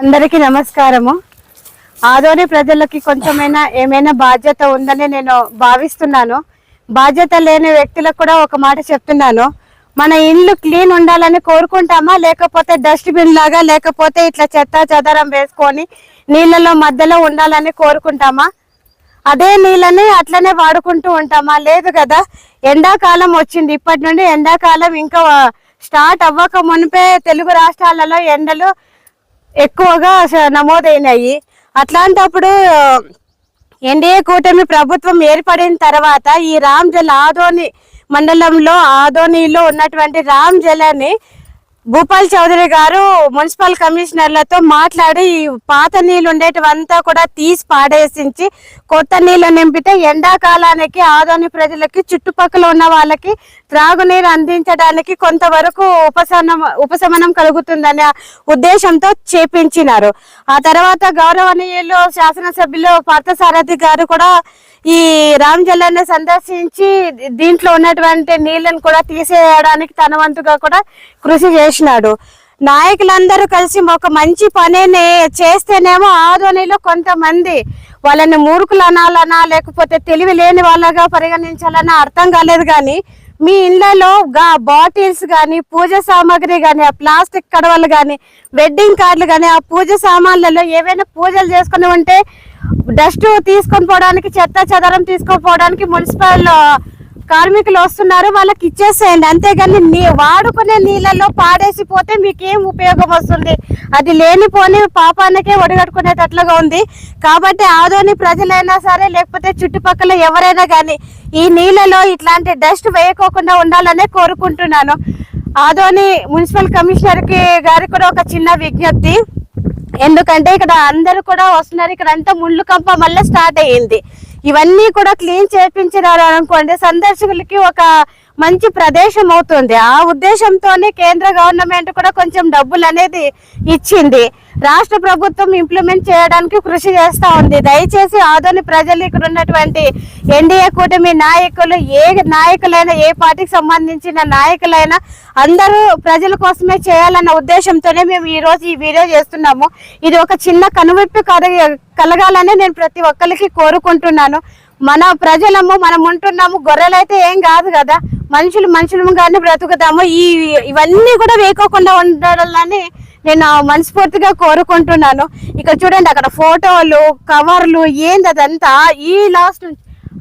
అందరికీ నమస్కారము. ఆదోని ప్రజలకి కొంచెమైనా ఏమైనా బాధ్యత ఉందని నేను భావిస్తున్నాను. బాధ్యత లేని వ్యక్తులకు కూడా ఒక మాట చెప్తున్నాను. మన ఇల్లు క్లీన్ ఉండాలని కోరుకుంటామా? లేకపోతే డస్ట్బిన్ లాగా లేకపోతే ఇట్లా చెత్త చెదరం వేసుకొని నీళ్ళలో మధ్యలో ఉండాలని కోరుకుంటామా? అదే నీళ్ళని అట్లనే వాడుకుంటూ ఉంటామా? లేదు కదా. ఎండాకాలం వచ్చింది. ఇప్పటి నుండి ఎండాకాలం ఇంకా స్టార్ట్ అవ్వక మునిపే తెలుగు రాష్ట్రాలలో ఎండలు ఎక్కువగా నమోదైనాయి. అట్లాంటప్పుడు ఎన్డీఏ కూటమి ప్రభుత్వం ఏర్పడిన తర్వాత ఈ రామ్ జల్ ఆదోని మండలంలో ఆదోనిలో ఉన్నటువంటి రామ్ జలని భూపాల్ చౌదరి గారు మున్సిపల్ కమిషనర్లతో మాట్లాడి పాత నీళ్ళు ఉండేటివంతా కూడా తీసి పాడేసించి కొత్త నీళ్ళు నింపితే ఎండాకాలానికి ఆదోని ప్రజలకి చుట్టుపక్కల ఉన్న వాళ్ళకి త్రాగునీరు అందించడానికి కొంతవరకు ఉపశమనం ఉపశమనం కలుగుతుందనే ఉద్దేశంతో చేపించినారు. ఆ తర్వాత గౌరవనీయులు శాసనసభ్యులు పార్థసారథి గారు కూడా ఈ రామ్ జల్లాన్ని సందర్శించి దీంట్లో ఉన్నటువంటి నీళ్ళను కూడా తీసేయడానికి తన వంతుగా కూడా కృషి చేసినాడు. నాయకులందరూ కలిసి ఒక మంచి పనిని చేస్తేనేమో ఆదోనిలో కొంతమంది వాళ్ళని మూర్ఖులు అనాలనా లేకపోతే తెలివి లేని వాళ్ళగా పరిగణించాలన్నా అర్థం కాలేదు కానీ మీ ఇళ్ళలో గా బాటిల్స్ కానీ పూజ సామాగ్రి కానీ ఆ ప్లాస్టిక్ కడవలు కానీ వెడ్డింగ్ కార్డులు కానీ ఆ పూజ సామాన్లలో ఏవైనా పూజలు చేసుకుని ఉంటే డస్ట్ తీసుకొని పోవడానికి చెత్త చెదరం తీసుకొని పోవడానికి మున్సిపల్ కార్మికులు వస్తున్నారు వాళ్ళకి ఇచ్చేసేయండి. అంతేగాని నీ వాడుకునే నీళ్ళలో పాడేసి పోతే మీకేం ఉపయోగం వస్తుంది? అది లేనిపోని పాపానికే ఒడిగట్టుకునేటట్లుగా ఉంది. కాబట్టి ఆదోని ప్రజలైనా సరే లేకపోతే చుట్టుపక్కల ఎవరైనా కానీ ఈ నీళ్ళలో ఇట్లాంటి డస్ట్ వేయకోకుండా ఉండాలనే కోరుకుంటున్నాను. ఆదోని మున్సిపల్ కమిషనర్కి గారికి కూడా ఒక చిన్న విజ్ఞప్తి. ఎందుకంటే ఇక్కడ అందరూ కూడా వస్తున్నారు. ఇక్కడ అంతా ముళ్ళు కంప మళ్ళీ స్టార్ట్ అయ్యింది. ఇవన్నీ కూడా క్లీన్ చేపించినారు అనుకోండి సందర్శకులకి ఒక మంచి ప్రదేశం అవుతుంది. ఆ ఉద్దేశంతోనే కేంద్ర గవర్నమెంట్ కూడా కొంచెం డబ్బులు అనేది ఇచ్చింది. రాష్ట్ర ప్రభుత్వం ఇంప్లిమెంట్ చేయడానికి కృషి చేస్తూ ఉంది. దయచేసి ఆదోని ప్రజలు ఇక్కడ ఉన్నటువంటి ఎన్డీఏ కూటమి నాయకులు ఏ నాయకులైనా ఏ పార్టీకి సంబంధించిన నాయకులైనా అందరూ ప్రజల కోసమే చేయాలన్న ఉద్దేశంతోనే మేము ఈ రోజు ఈ వీడియో చేస్తున్నాము. ఇది ఒక చిన్న కనువిప్పు కలగాలని నేను ప్రతి ఒక్కరికి కోరుకుంటున్నాను. మన ప్రజలము మనం ఉంటున్నాము గొర్రెలైతే ఏం కాదు కదా. మనుషులు మనుషులుగానే బ్రతుకుతాము. ఈ ఇవన్నీ కూడా వేయకోకుండా ఉండాలని నేను మనస్ఫూర్తిగా కోరుకుంటున్నాను. ఇక్కడ చూడండి అక్కడ ఫోటోలు కవర్లు ఏంది అదంతా? ఈ లాస్ట్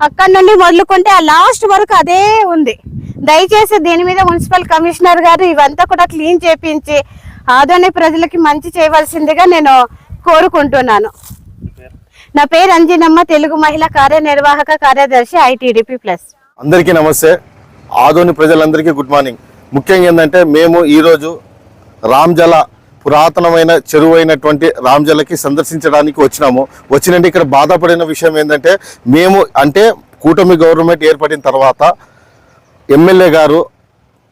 అక్కడ నుండి మొదలుకుంటే ఆ లాస్ట్ వరకు అదే ఉంది. దయచేసి దీని మీద మున్సిపల్ కమిషనర్ గారు ఇవంతా కూడా క్లీన్ చేపించి ఆదోని ప్రజలకి మంచి చేయవలసిందిగా నేను కోరుకుంటున్నాను. నా పేరు అంజనమ్మ తెలుగు మహిళా కార్యనిర్వాహక కార్యదర్శి ఐటీడీపీ ప్లస్. అందరికీ నమస్తే. ఆదోని ప్రజలందరికీ గుడ్ మార్నింగ్. ముఖ్యంగా ఏంటంటే మేము ఈరోజు రామ్జల పురాతనమైన చెరువు అయినటువంటి రామ్జలకి సందర్శించడానికి వచ్చినాము. వచ్చినంటే ఇక్కడ బాధపడిన విషయం ఏంటంటే మేము అంటే కూటమి గవర్నమెంట్ ఏర్పడిన తర్వాత ఎమ్మెల్యే గారు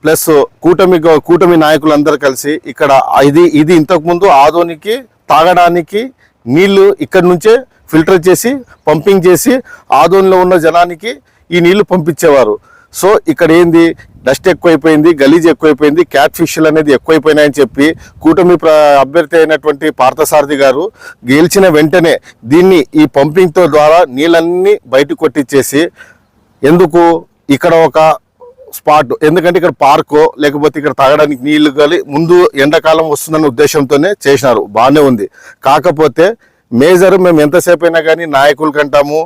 ప్లస్ కూటమి కూటమి నాయకులందరూ కలిసి ఇక్కడ ఇది ఇది ఇంతకుముందు ఆదోనికి తాగడానికి నీళ్ళు ఇక్కడి నుంచే ఫిల్టర్ చేసి పంపింగ్ చేసి ఆదోనిలో ఉన్న జనానికి ఈ నీళ్ళు పంపించేవారు. సో ఇక్కడ ఏంది? డస్ట్ ఎక్కువైపోయింది గలీజ్ ఎక్కువైపోయింది క్యాట్ ఫిష్లు అనేది ఎక్కువైపోయినాయని చెప్పి కూటమి ప్ర అభ్యర్థి అయినటువంటి పార్థసారథి గారు గెలిచిన వెంటనే దీన్ని ఈ పంపింగ్తో ద్వారా నీళ్ళన్నీ బయటకు కొట్టించేసి ఎందుకు? ఇక్కడ ఒక స్పాట్ ఎందుకంటే ఇక్కడ పార్కో లేకపోతే ఇక్కడ తాగడానికి నీళ్ళు కానీ ముందు ఎండాకాలం వస్తుందన్న ఉద్దేశంతోనే చేసినారు బాగానే ఉంది. కాకపోతే మేజర్ మేము ఎంతసేపు అయినా కానీ నాయకులు కంటాము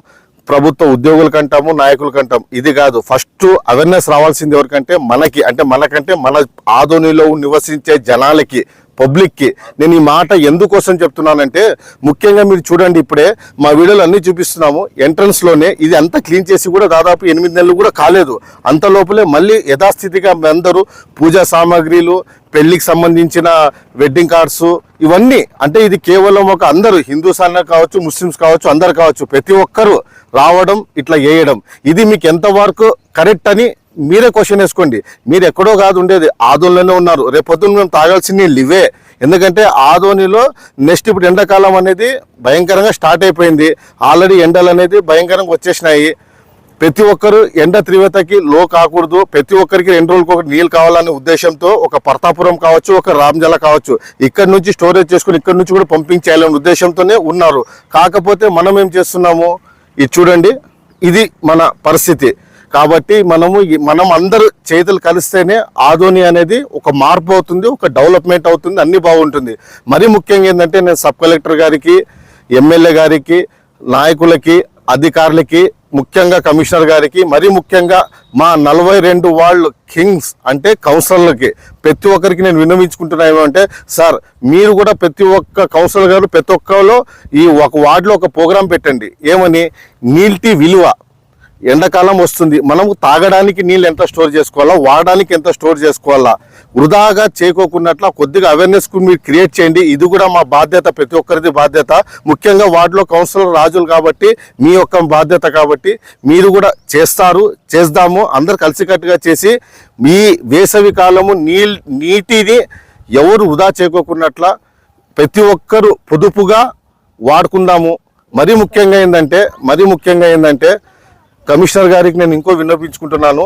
ప్రభుత్వ ఉద్యోగులు కంటాము నాయకులు కంటాం ఇది కాదు. ఫస్ట్ అవేర్నెస్ రావాల్సింది ఎవరికంటే మనకి. అంటే మనకంటే మన ఆధునిలో నివసించే జనాలకి. పబ్లిక్కి. నేను ఈ మాట ఎందుకోసం చెప్తున్నానంటే ముఖ్యంగా మీరు చూడండి ఇప్పుడే మా వీడియోలు అన్నీ చూపిస్తున్నాము. ఎంట్రన్స్లోనే ఇది అంతా క్లీన్ చేసి కూడా దాదాపు ఎనిమిది నెలలు కూడా కాలేదు. అంత లోపలే మళ్ళీ యథాస్థితిగా అందరూ పూజా సామాగ్రిలు పెళ్ళికి సంబంధించిన వెడ్డింగ్ కార్డ్స్ ఇవన్నీ అంటే ఇది కేవలం ఒక అందరూ హిందూస్ అన్న కావచ్చు ముస్లిమ్స్ కావచ్చు అందరు కావచ్చు ప్రతి ఒక్కరూ రావడం ఇట్లా వేయడం ఇది మీకు ఎంతవరకు కరెక్ట్ అని మీరే క్వశ్చన్ వేసుకోండి. మీరు ఎక్కడో కాదు ఉండేది. ఆదోనిలోనే ఉన్నారు. రేపొద్దున మేము తాగాల్సిన నీళ్ళు ఇవే ఎందుకంటే ఆదోనిలో నెక్స్ట్ ఇప్పుడు ఎండాకాలం అనేది భయంకరంగా స్టార్ట్ అయిపోయింది. ఆల్రెడీ ఎండలు అనేది భయంకరంగా వచ్చేసినాయి. ప్రతి ఒక్కరు ఎండ తీవ్రతకి లో కాకూడదు. ప్రతి ఒక్కరికి రెండు రోజులకు ఒకటి నీళ్ళు కావాలనే ఉద్దేశంతో ఒక పర్తాపురం కావచ్చు ఒక రామ్జల కావచ్చు ఇక్కడ నుంచి స్టోరేజ్ చేసుకుని ఇక్కడ నుంచి కూడా పంపించేయాలనే ఉద్దేశంతోనే ఉన్నారు. కాకపోతే మనం ఏం చేస్తున్నాము? ఇది చూడండి. ఇది మన పరిస్థితి. కాబట్టి మనము మనం అందరూ చేతులు కలిస్తేనే ఆధోని అనేది ఒక మార్పు అవుతుంది ఒక డెవలప్మెంట్ అవుతుంది అన్నీ బాగుంటుంది. మరీ ముఖ్యంగా ఏంటంటే నేను సబ్ కలెక్టర్ గారికి ఎమ్మెల్యే గారికి నాయకులకి అధికారులకి ముఖ్యంగా కమిషనర్ గారికి మరీ ముఖ్యంగా మా నలభై రెండు వాళ్ళు కింగ్స్ అంటే కౌన్సిలర్లకి ప్రతి ఒక్కరికి నేను విన్నవించుకుంటున్నా ఏమంటే సార్ మీరు కూడా ప్రతి ఒక్క కౌన్సిలర్ గారు ప్రతి ఒక్కలో ఈ ఒక వార్డులో ఒక ప్రోగ్రాం పెట్టండి. ఏమని? నీల్టీ విలువ. ఎండాకాలం వస్తుంది. మనము తాగడానికి నీళ్ళు ఎంత స్టోర్ చేసుకోవాలా? వాడడానికి ఎంత స్టోర్ చేసుకోవాలా? వృధాగా చేకోకున్నట్ల కొద్దిగా అవేర్నెస్ మీరు క్రియేట్ చేయండి. ఇది కూడా మా బాధ్యత ప్రతి ఒక్కరిది బాధ్యత. ముఖ్యంగా వార్డులో కౌన్సిలర్ రాజులు కాబట్టి మీ యొక్క బాధ్యత కాబట్టి మీరు కూడా చేస్తారు చేద్దాము. అందరు కలిసికట్టుగా చేసి మీ వేసవి కాలము నీ నీటిని ఎవరు వృధా చేకోకున్నట్ల ప్రతి ఒక్కరు పొదుపుగా వాడుకుందాము. మరి ముఖ్యంగా ఏంటంటే మరి ముఖ్యంగా ఏంటంటే కమిషనర్ గారికి నేను ఇంకో విన్నపించుకుంటున్నాను.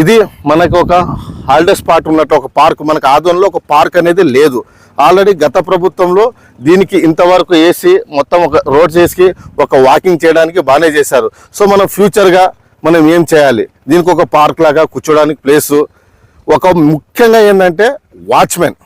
ఇది మనకు ఒక హాలిడే స్పాట్ ఉన్నట్టు ఒక పార్క్ మనకు ఆధ్వర్యంలో ఒక పార్క్ అనేది లేదు. ఆల్రెడీ గత ప్రభుత్వంలో దీనికి ఇంతవరకు వేసి మొత్తం ఒక రోడ్ చేసి ఒక వాకింగ్ చేయడానికి బాగానే చేశారు. సో మనం ఫ్యూచర్గా మనం ఏం చేయాలి? దీనికి ఒక పార్క్ లాగా కూర్చోడానికి ప్లేసు ఒక ముఖ్యంగా ఏంటంటే వాచ్మెన్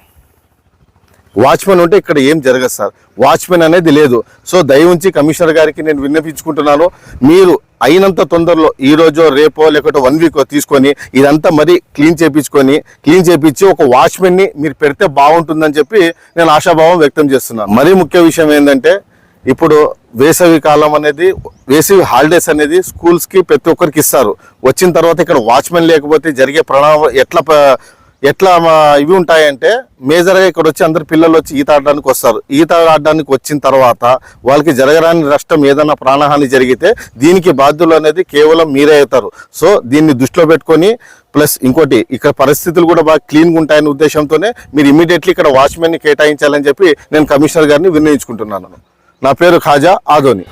వాచ్మెన్ ఉంటే ఇక్కడ ఏం జరగదు సార్. వాచ్మెన్ అనేది లేదు. సో దయవుంచి కమిషనర్ గారికి నేను విన్నపించుకుంటున్నాను. మీరు అయినంత తొందరలో ఈ రోజో రేపో లేకపోతే వన్ వీక్ తీసుకొని ఇదంతా మరీ క్లీన్ చేపించుకొని క్లీన్ చేపించి ఒక వాచ్మెన్ని మీరు పెడితే బాగుంటుందని చెప్పి నేను ఆశాభావం వ్యక్తం చేస్తున్నాను మరీ ముఖ్య విషయం ఏంటంటే ఇప్పుడు వేసవి కాలం అనేది వేసవి హాలిడేస్ అనేది స్కూల్స్కి ప్రతి ఒక్కరికి ఇస్తారు. వచ్చిన తర్వాత ఇక్కడ వాచ్మెన్ లేకపోతే జరిగే ప్రణామం ఎట్లా ఎట్లా మా ఇవి ఉంటాయంటే మేజర్గా ఇక్కడ వచ్చి అందరు పిల్లలు వచ్చి ఈత ఆడడానికి వస్తారు. ఈత ఆడడానికి వచ్చిన తర్వాత వాళ్ళకి జరగరాని నష్టం ఏదైనా ప్రాణహాని జరిగితే దీనికి బాధ్యులు అనేది కేవలం మీరే అవుతారు. సో దీన్ని దృష్టిలో పెట్టుకొని ప్లస్ ఇంకోటి ఇక్కడ పరిస్థితులు కూడా బాగా క్లీన్గా ఉంటాయనే ఉద్దేశంతోనే మీరు ఇమీడియట్లీ ఇక్కడ వాచ్మెన్ని కేటాయించాలని చెప్పి నేను కమిషనర్ గారిని వినియోగించుకుంటున్నాను నా పేరు ఖాజా ఆదోని.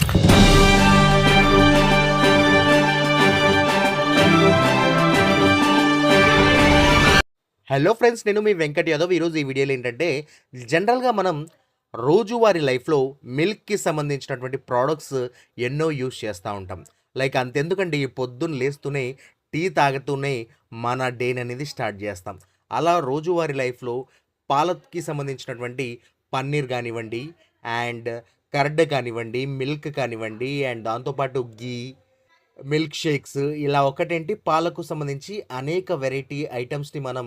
హలో ఫ్రెండ్స్ నేను మీ వెంకట్ యాదవ్. ఈరోజు ఈ వీడియోలో ఏంటంటే జనరల్గా మనం రోజువారీ లైఫ్లో మిల్క్కి సంబంధించినటువంటి ప్రోడక్ట్స్ ఎన్నో యూస్ చేస్తూ ఉంటాం. లైక్ అంతెందుకండి పొద్దున్న లేస్తూనే టీ తాగుతూనే మన డేని అనేది స్టార్ట్ చేస్తాం. అలా రోజువారీ లైఫ్లో పాలకి సంబంధించినటువంటి పన్నీర్ కానివ్వండి అండ్ కర్డ్ కానివ్వండి మిల్క్ కానివ్వండి అండ్ దాంతోపాటు గీ మిల్క్ షేక్స్ ఇలా ఒకటేంటి? పాలకు సంబంధించి అనేక వెరైటీ ఐటమ్స్ని మనం